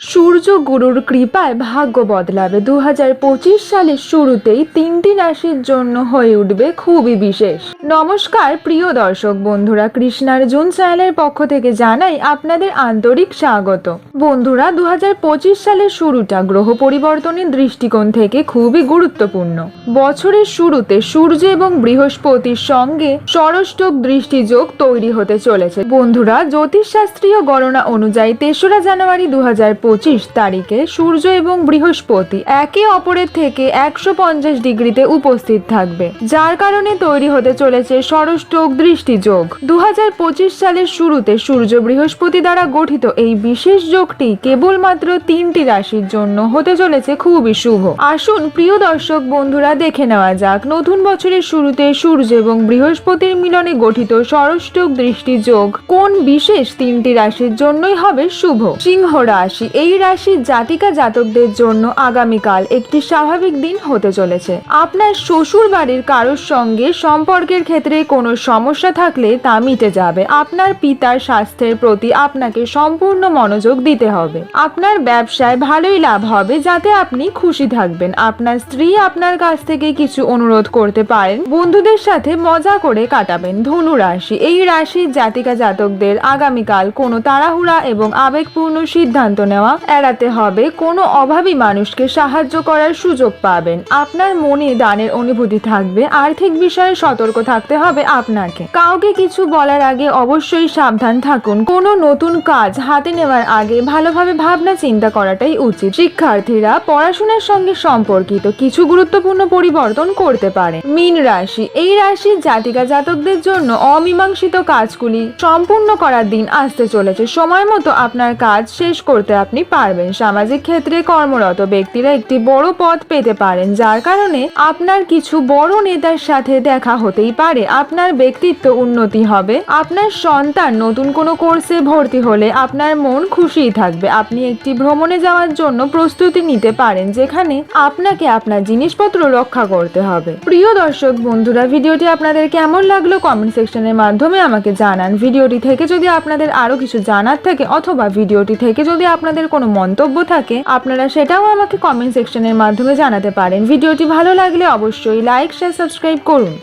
সূর্য গুরুর কৃপায় ভাগ্য বদলাবে। দু সালের শুরুতেই তিনটি রাশির জন্য হয়ে উঠবে খুবই বিশেষ। নমস্কার, প্রিয় দর্শক বন্ধুরা, কৃষ্ণার জুন চ্যানেলের পক্ষ থেকে জানাই আপনাদের আন্তরিক স্বাগত। বন্ধুরা দু হাজার পঁচিশ সালের শুরুটা গ্রহ পরিবর্তনের দৃষ্টিকোণ থেকে খুবই গুরুত্বপূর্ণ। বছরের শুরুতে সূর্য এবং বৃহস্পতির সঙ্গে ষড়ষ্টক দৃষ্টিযোগ তৈরি হতে চলেছে। বন্ধুরা, জ্যোতিষশাস্ত্রীয় গণনা অনুযায়ী তেসরা জানুয়ারি দু পঁচিশ তারিখে সূর্য এবং বৃহস্পতি একে অপরের থেকে একশো পঞ্চাশ ডিগ্রিতে উপস্থিত থাকবে, যার কারণে তৈরি হতে চলেছে ষড়ষ্টক দৃষ্টিযোগ। দু সালের শুরুতে সূর্য বৃহস্পতি দ্বারা গঠিত এই বিশেষ যোগটি কেবলমাত্র তিনটি রাশির জন্য হতে চলেছে খুবই শুভ। আসুন, প্রিয় দর্শক বন্ধুরা, দেখে নেওয়া যাক নতুন বছরের শুরুতে সূর্য এবং বৃহস্পতির মিলনে গঠিত ষড়ষ্টক দৃষ্টিযোগ কোন বিশেষ তিনটি রাশির জন্যই হবে শুভ। সিংহ রাশি এই রাশির জাতিকা জাতকদের জন্য আগামীকাল একটি স্বাভাবিক দিন হতে চলেছে। আপনার শ্বশুর বাড়ির কারোর সঙ্গে সম্পর্কের ক্ষেত্রে কোনো সমস্যা থাকলে তা মিটে যাবে। আপনার পিতার স্বাস্থ্যের প্রতি আপনাকে সম্পূর্ণ মনোযোগ দিতে হবে। আপনার ব্যবসায় ভালোই লাভ হবে, যাতে আপনি খুশি থাকবেন। আপনার স্ত্রী আপনার কাছ থেকে কিছু অনুরোধ করতে পারেন, বন্ধুদের সাথে মজা করে কাটাবেন। ধনু রাশি, এই রাশির জাতিকা জাতকদের আগামীকাল কোনো তাড়াহুড়া এবং আবেগপূর্ণ সিদ্ধান্ত নেওয়া এড়াতে হবে। কোনো অভাবী মানুষকে সাহায্য করার সুযোগ পাবেন। আপনার মনে দানের অনুভূতি থাকবে। আর্থিক বিষয়ে সতর্ক থাকতে হবে আপনাকে। কাউকে কিছু বলার আগে অবশ্যই সাবধান থাকুন। কোনো নতুন কাজ হাতে নেওয়ার আগে ভালোভাবে ভাবনা চিন্তা করাটাই উচিত। শিক্ষার্থীরা পড়াশোনার সঙ্গে সম্পর্কিত কিছু গুরুত্বপূর্ণ পরিবর্তন করতে পারে। মীন রাশি। এই রাশির জাতিকা জাতকদের জন্য অমীমাংসিত কাজগুলি সম্পূর্ণ করার দিন আসতে চলেছে। সময় মতো আপনার কাজ শেষ করতে আপনি পারবেন। সামাজিক ক্ষেত্রে কর্মরত ব্যক্তিরা একটি বড় পদ পেতে পারেন, যার কারণে আপনার কিছু বড় নেতার সাথে দেখা হতেই পারে। আপনার ব্যক্তিত্ব উন্নতি হবে। আপনার সন্তান নতুন কোনো কোর্সে ভর্তি হলে আপনার মন খুশিই থাকবে। আপনি একটি ভ্রমণে যাওয়ার জন্য প্রস্তুতি নিতে পারেন, যেখানে আপনাকে আপনার জিনিসপত্র রক্ষা করতে হবে। প্রিয় দর্শক বন্ধুরা, ভিডিওটি আপনাদের কেমন লাগল কমেন্ট সেকশনের মাধ্যমে আমাকে জানান। ভিডিওটি থেকে যদি আপনাদের আরও কিছু জানার থাকে অথবা ভিডিওটি থেকে যদি আপনাদের কোনো মন্তব্য থাকে, আপনারা সেটাও আমাকে কমেন্ট সেকশনের মাধ্যমে জানাতে পারেন। ভিডিওটি ভালো লাগলে অবশ্যই লাইক শেয়ার সাবস্ক্রাইব করুন।